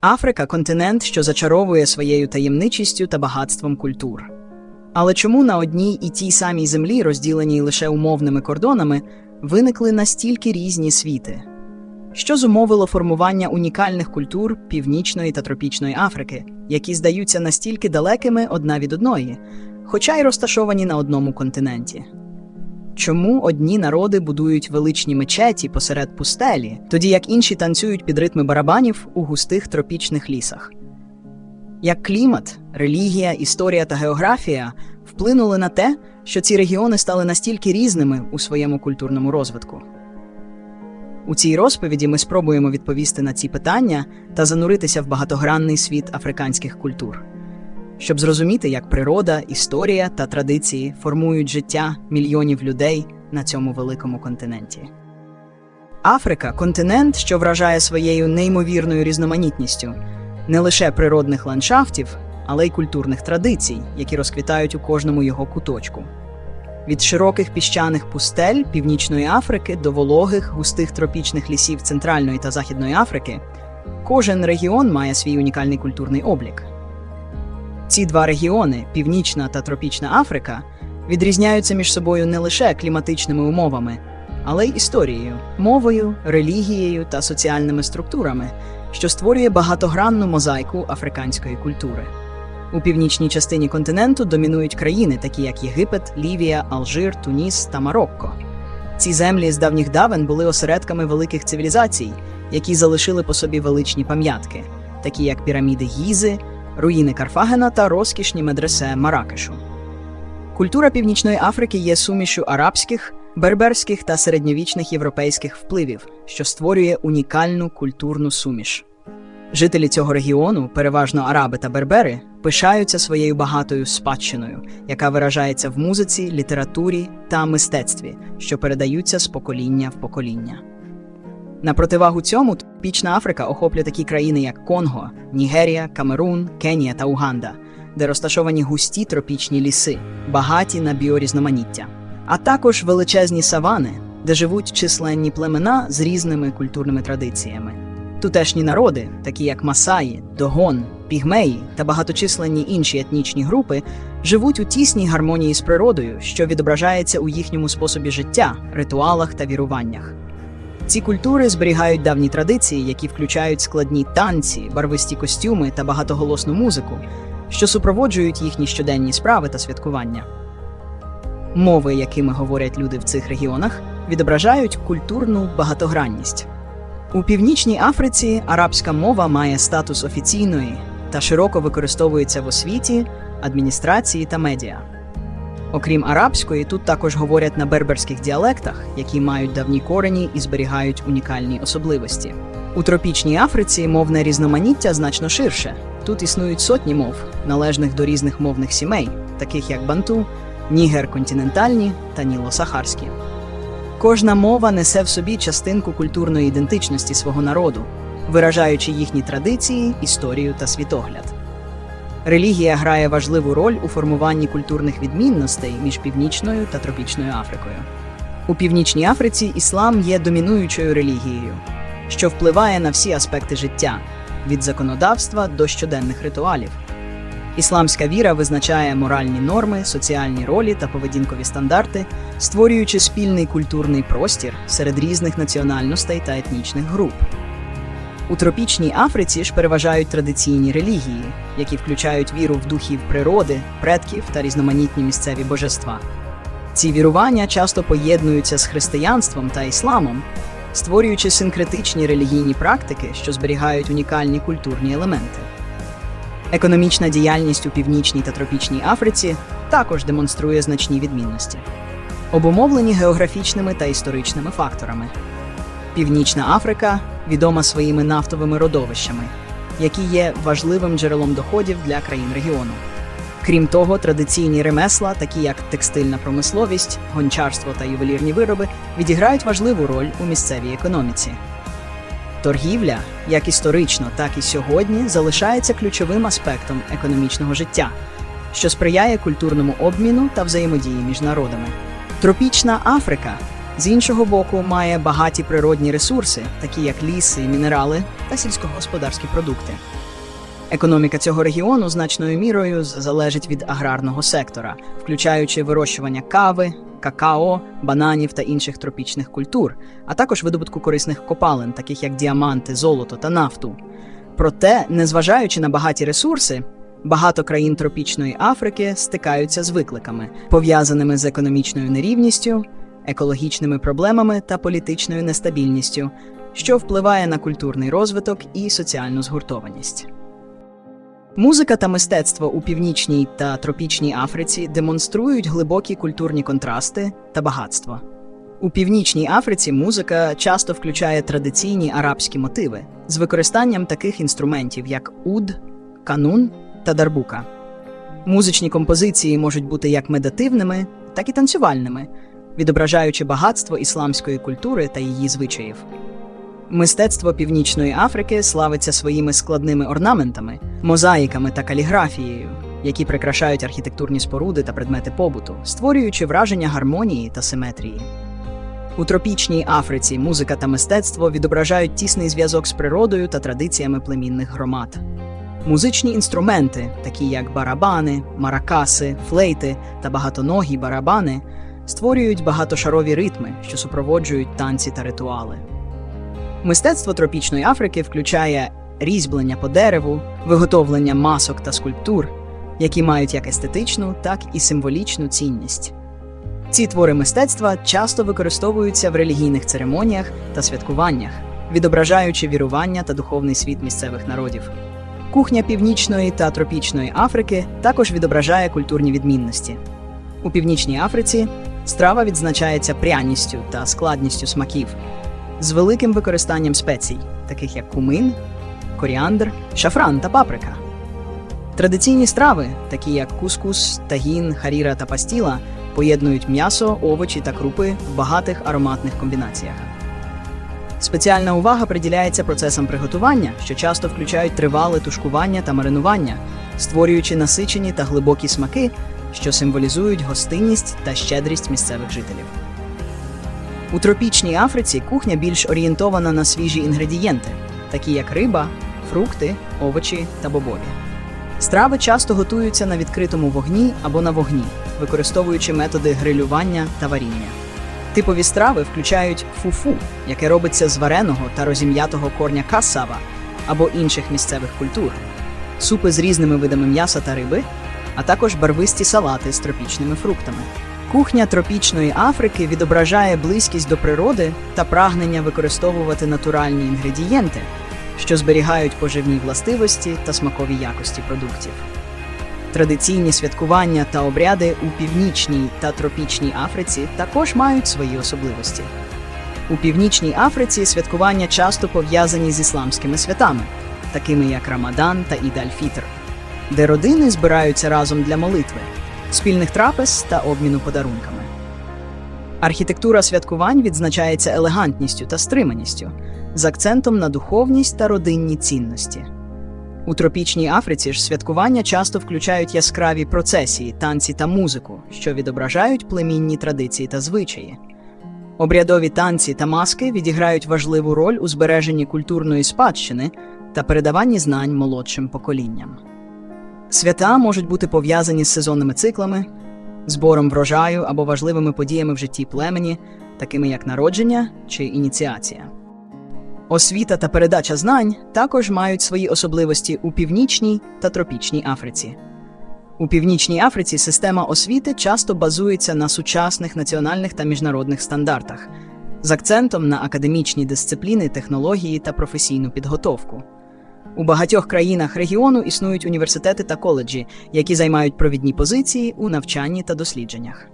Африка континент, що зачаровує своєю таємничістю та багатством культур. Але чому на одній і тій самій землі, розділеній лише умовними кордонами, виникли настільки різні світи? Що зумовило формування унікальних культур Північної та Тропічної Африки, які здаються настільки далекими одна від одної, хоча й розташовані на одному континенті? Чому одні народи будують величні мечеті посеред пустелі, тоді як інші танцюють під ритми барабанів у густих тропічних лісах? Як клімат, релігія, історія та географія вплинули на те, що ці регіони стали настільки різними у своєму культурному розвитку? У цій розповіді ми спробуємо відповісти на ці питання та зануритися в багатогранний світ африканських культур, щоб зрозуміти, як природа, історія та традиції формують життя мільйонів людей на цьому великому континенті. Африка континент, що вражає своєю неймовірною різноманітністю не лише природних ландшафтів, але й культурних традицій, які розквітають у кожному його куточку. Від широких піщаних пустель Північної Африки до вологих густих тропічних лісів Центральної та Західної Африки, кожен регіон має свій унікальний культурний облік. Ці два регіони, Північна та Тропічна Африка, відрізняються між собою не лише кліматичними умовами, але й історією, мовою, релігією та соціальними структурами, що створює багатогранну мозаїку африканської культури. У північній частині континенту домінують країни, такі як Єгипет, Лівія, Алжир, Туніс та Марокко. Ці землі з давніх давен були осередками великих цивілізацій, які залишили по собі величні пам'ятки, такі як піраміди Гізи, руїни Карфагена та розкішні медресе Маракешу. Культура Північної Африки є сумішю арабських, берберських та середньовічних європейських впливів, що створює унікальну культурну суміш. Жителі цього регіону, переважно араби та бербери, пишаються своєю багатою спадщиною, яка виражається в музиці, літературі та мистецтві, що передаються з покоління в покоління. На противагу цьому Пічна Африка охоплює такі країни, як Конго, Нігерія, Камерун, Кенія та Уганда, де розташовані густі тропічні ліси, багаті на біорізноманіття, а також величезні савани, де живуть численні племена з різними культурними традиціями. Тутешні народи, такі як Масаї, Догон, Пігмеї та багаточисленні інші етнічні групи, живуть у тісній гармонії з природою, що відображається у їхньому способі життя, ритуалах та віруваннях. Ці культури зберігають давні традиції, які включають складні танці, барвисті костюми та багатоголосну музику, що супроводжують їхні щоденні справи та святкування. Мови, якими говорять люди в цих регіонах, відображають культурну багатогранність. У Північній Африці арабська мова має статус офіційної та широко використовується в освіті, адміністрації та медіа. Окрім арабської, тут також говорять на берберських діалектах, які мають давні корені і зберігають унікальні особливості. У тропічній Африці мовне різноманіття значно ширше. Тут існують сотні мов, належних до різних мовних сімей, таких як банту, нігер континентальні та ніло-сахарські. Кожна мова несе в собі частинку культурної ідентичності свого народу, виражаючи їхні традиції, історію та світогляд. Релігія грає важливу роль у формуванні культурних відмінностей між Північною та Тропічною Африкою. У Північній Африці іслам є домінуючою релігією, що впливає на всі аспекти життя від законодавства до щоденних ритуалів. Ісламська віра визначає моральні норми, соціальні ролі та поведінкові стандарти, створюючи спільний культурний простір серед різних національностей та етнічних груп. У тропічній Африці ж переважають традиційні релігії, які включають віру в духів природи, предків та різноманітні місцеві божества. Ці вірування часто поєднуються з християнством та ісламом, створюючи синкретичні релігійні практики, що зберігають унікальні культурні елементи. Економічна діяльність у північній та тропічній Африці також демонструє значні відмінності, обумовлені географічними та історичними факторами. Північна Африка відома своїми нафтовими родовищами, які є важливим джерелом доходів для країн регіону. Крім того, традиційні ремесла, такі як текстильна промисловість, гончарство та ювелірні вироби, відіграють важливу роль у місцевій економіці. Торгівля, як історично, так і сьогодні, залишається ключовим аспектом економічного життя, що сприяє культурному обміну та взаємодії між народами. Тропічна Африка З іншого боку, має багаті природні ресурси, такі як ліси, мінерали та сільськогосподарські продукти. Економіка цього регіону значною мірою залежить від аграрного сектора, включаючи вирощування кави, какао, бананів та інших тропічних культур, а також видобутку корисних копалин, таких як діаманти, золото та нафту. Проте, незважаючи на багаті ресурси, багато країн тропічної Африки стикаються з викликами, пов'язаними з економічною нерівністю, екологічними проблемами та політичною нестабільністю, що впливає на культурний розвиток і соціальну згуртованість. Музика та мистецтво у північній та тропічній Африці демонструють глибокі культурні контрасти та багатство. У північній Африці музика часто включає традиційні арабські мотиви з використанням таких інструментів, як уд, канун та дарбука. Музичні композиції можуть бути як медитивними, так і танцювальними, відображаючи багатство ісламської культури та її звичаїв. Мистецтво Північної Африки славиться своїми складними орнаментами, мозаїками та каліграфією, які прикрашають архітектурні споруди та предмети побуту, створюючи враження гармонії та симетрії. У тропічній Африці музика та мистецтво відображають тісний зв'язок з природою та традиціями племінних громад. Музичні інструменти, такі як барабани, маракаси, флейти та багатоногі барабани, створюють багатошарові ритми, що супроводжують танці та ритуали. Мистецтво тропічної Африки включає різьблення по дереву, виготовлення масок та скульптур, які мають як естетичну, так і символічну цінність. Ці твори мистецтва часто використовуються в релігійних церемоніях та святкуваннях, відображаючи вірування та духовний світ місцевих народів. Кухня північної та тропічної Африки також відображає культурні відмінності. У північній Африці страва відзначається пряністю та складністю смаків з великим використанням спецій, таких як кумин, коріандр, шафран та паприка. Традиційні страви, такі як кускус, тагін, харіра та пастіла, поєднують м'ясо, овочі та крупи в багатих ароматних комбінаціях. Спеціальна увага приділяється процесам приготування, що часто включають тривале тушкування та маринування, створюючи насичені та глибокі смаки, що символізують гостинність та щедрість місцевих жителів. У тропічній Африці кухня більш орієнтована на свіжі інгредієнти, такі як риба, фрукти, овочі та бобові. Страви часто готуються на відкритому вогні або на вогні, використовуючи методи грилювання та варіння. Типові страви включають фуфу, яке робиться з вареного та розім'ятого корня касава або інших місцевих культур, супи з різними видами м'яса та риби, а також барвисті салати з тропічними фруктами. Кухня тропічної Африки відображає близькість до природи та прагнення використовувати натуральні інгредієнти, що зберігають поживні властивості та смакові якості продуктів. Традиційні святкування та обряди у північній та тропічній Африці також мають свої особливості. У північній Африці святкування часто пов'язані з ісламськими святами, такими як Рамадан та Ід-аль-Фітр, де родини збираються разом для молитви, спільних трапез та обміну подарунками. Архітектура святкувань відзначається елегантністю та стриманістю, з акцентом на духовність та родинні цінності. У тропічній Африці ж святкування часто включають яскраві процесії, танці та музику, що відображають племінні традиції та звичаї. Обрядові танці та маски відіграють важливу роль у збереженні культурної спадщини та передаванні знань молодшим поколінням. Свята можуть бути пов'язані з сезонними циклами, збором врожаю або важливими подіями в житті племені, такими як народження чи ініціація. Освіта та передача знань також мають свої особливості у північній та тропічній Африці. У північній Африці система освіти часто базується на сучасних національних та міжнародних стандартах, з акцентом на академічні дисципліни, технології та професійну підготовку. У багатьох країнах регіону існують університети та коледжі, які займають провідні позиції у навчанні та дослідженнях.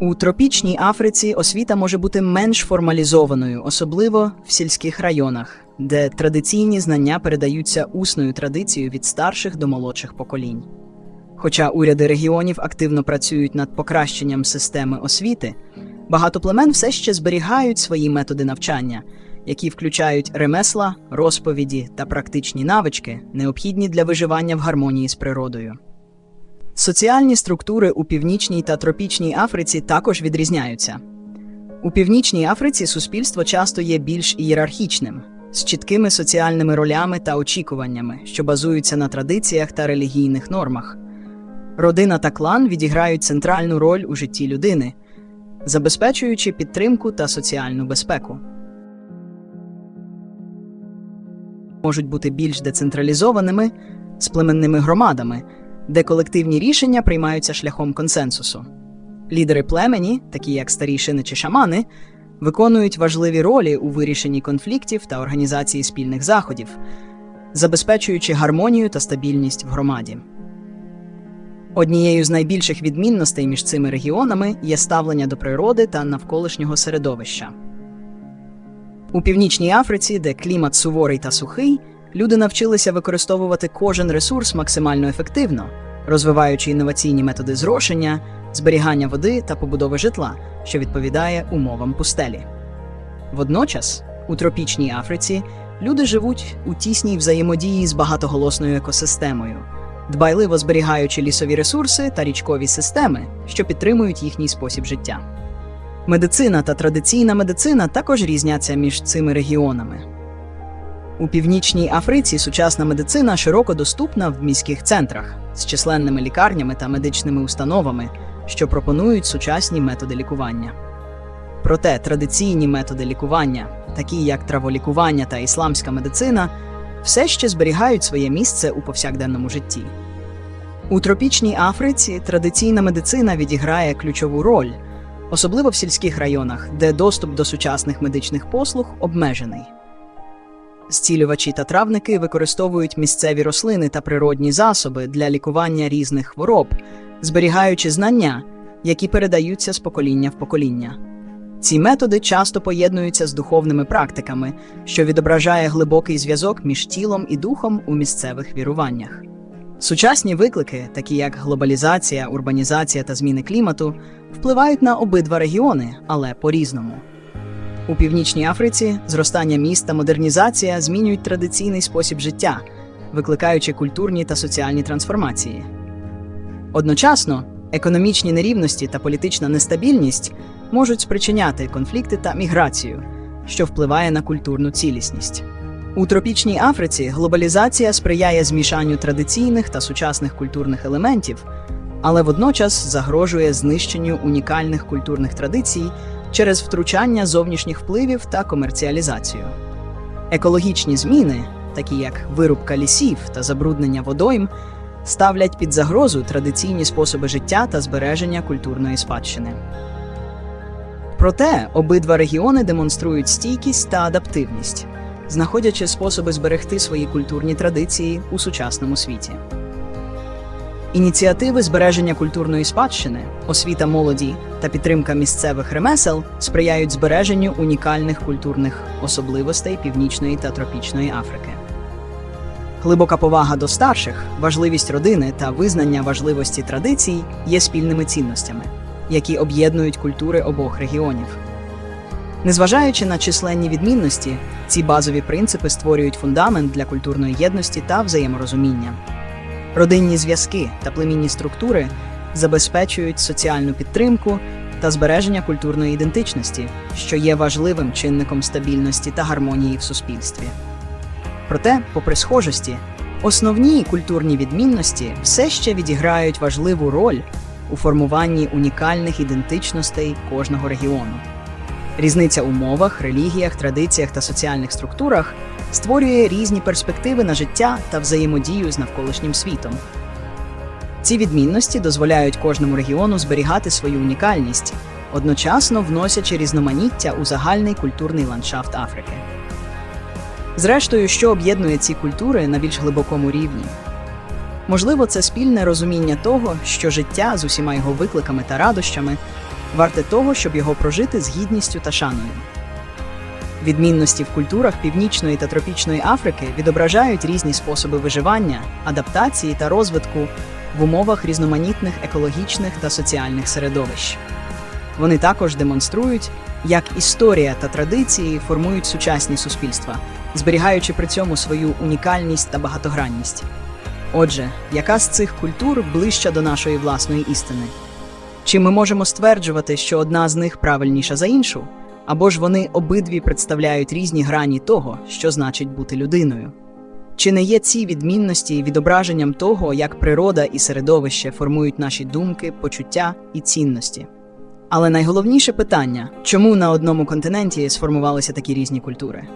У тропічній Африці освіта може бути менш формалізованою, особливо в сільських районах, де традиційні знання передаються усною традицією від старших до молодших поколінь. Хоча уряди регіонів активно працюють над покращенням системи освіти, багато племен все ще зберігають свої методи навчання, які включають ремесла, розповіді та практичні навички, необхідні для виживання в гармонії з природою. Соціальні структури у північній та тропічній Африці також відрізняються. У північній Африці суспільство часто є більш ієрархічним, з чіткими соціальними ролями та очікуваннями, що базуються на традиціях та релігійних нормах. Родина та клан відіграють центральну роль у житті людини, забезпечуючи підтримку та соціальну безпеку. Можуть бути більш децентралізованими з племенними громадами, де колективні рішення приймаються шляхом консенсусу. Лідери племені, такі як старішини чи шамани, виконують важливі ролі у вирішенні конфліктів та організації спільних заходів, забезпечуючи гармонію та стабільність в громаді. Однією з найбільших відмінностей між цими регіонами є ставлення до природи та навколишнього середовища. У Північній Африці, де клімат суворий та сухий, люди навчилися використовувати кожен ресурс максимально ефективно, розвиваючи інноваційні методи зрошення, зберігання води та побудови житла, що відповідає умовам пустелі. Водночас, у тропічній Африці люди живуть у тісній взаємодії з багатоголосною екосистемою, дбайливо зберігаючи лісові ресурси та річкові системи, що підтримують їхній спосіб життя. Медицина та традиційна медицина також різняться між цими регіонами. У північній Африці сучасна медицина широко доступна в міських центрах з численними лікарнями та медичними установами, що пропонують сучасні методи лікування. Проте традиційні методи лікування, такі як траволікування та ісламська медицина, все ще зберігають своє місце у повсякденному житті. У тропічній Африці традиційна медицина відіграє ключову роль, особливо в сільських районах, де доступ до сучасних медичних послуг обмежений. Зцілювачі та травники використовують місцеві рослини та природні засоби для лікування різних хвороб, зберігаючи знання, які передаються з покоління в покоління. Ці методи часто поєднуються з духовними практиками, що відображає глибокий зв'язок між тілом і духом у місцевих віруваннях. Сучасні виклики, такі як глобалізація, урбанізація та зміни клімату, впливають на обидва регіони, але по-різному. У північній Африці зростання міст та модернізація змінюють традиційний спосіб життя, викликаючи культурні та соціальні трансформації. Одночасно, економічні нерівності та політична нестабільність можуть спричиняти конфлікти та міграцію, що впливає на культурну цілісність. У тропічній Африці глобалізація сприяє змішанню традиційних та сучасних культурних елементів, але водночас загрожує знищенню унікальних культурних традицій через втручання зовнішніх впливів та комерціалізацію. Екологічні зміни, такі як вирубка лісів та забруднення водойм, ставлять під загрозу традиційні способи життя та збереження культурної спадщини. Проте обидва регіони демонструють стійкість та адаптивність, знаходячи способи зберегти свої культурні традиції у сучасному світі. Ініціативи збереження культурної спадщини, освіта молоді та підтримка місцевих ремесел сприяють збереженню унікальних культурних особливостей Північної та Тропічної Африки. Глибока повага до старших, важливість родини та визнання важливості традицій є спільними цінностями, які об'єднують культури обох регіонів. Незважаючи на численні відмінності, ці базові принципи створюють фундамент для культурної єдності та взаєморозуміння. Родинні зв'язки та племінні структури забезпечують соціальну підтримку та збереження культурної ідентичності, що є важливим чинником стабільності та гармонії в суспільстві. Проте, попри схожості, основні культурні відмінності все ще відіграють важливу роль у формуванні унікальних ідентичностей кожного регіону. Різниця у мовах, релігіях, традиціях та соціальних структурах створює різні перспективи на життя та взаємодію з навколишнім світом. Ці відмінності дозволяють кожному регіону зберігати свою унікальність, одночасно вносячи різноманіття у загальний культурний ландшафт Африки. Зрештою, що об'єднує ці культури на більш глибокому рівні? Можливо, це спільне розуміння того, що життя з усіма його викликами та радощами варте того, щоб його прожити з гідністю та шаною. Відмінності в культурах Північної та Тропічної Африки відображають різні способи виживання, адаптації та розвитку в умовах різноманітних екологічних та соціальних середовищ. Вони також демонструють, як історія та традиції формують сучасні суспільства, зберігаючи при цьому свою унікальність та багатогранність. Отже, яка з цих культур ближча до нашої власної істини? Чи ми можемо стверджувати, що одна з них правильніша за іншу? Або ж вони обидві представляють різні грані того, що значить бути людиною? Чи не є ці відмінності відображенням того, як природа і середовище формують наші думки, почуття і цінності? Але найголовніше питання чому на одному континенті сформувалися такі різні культури?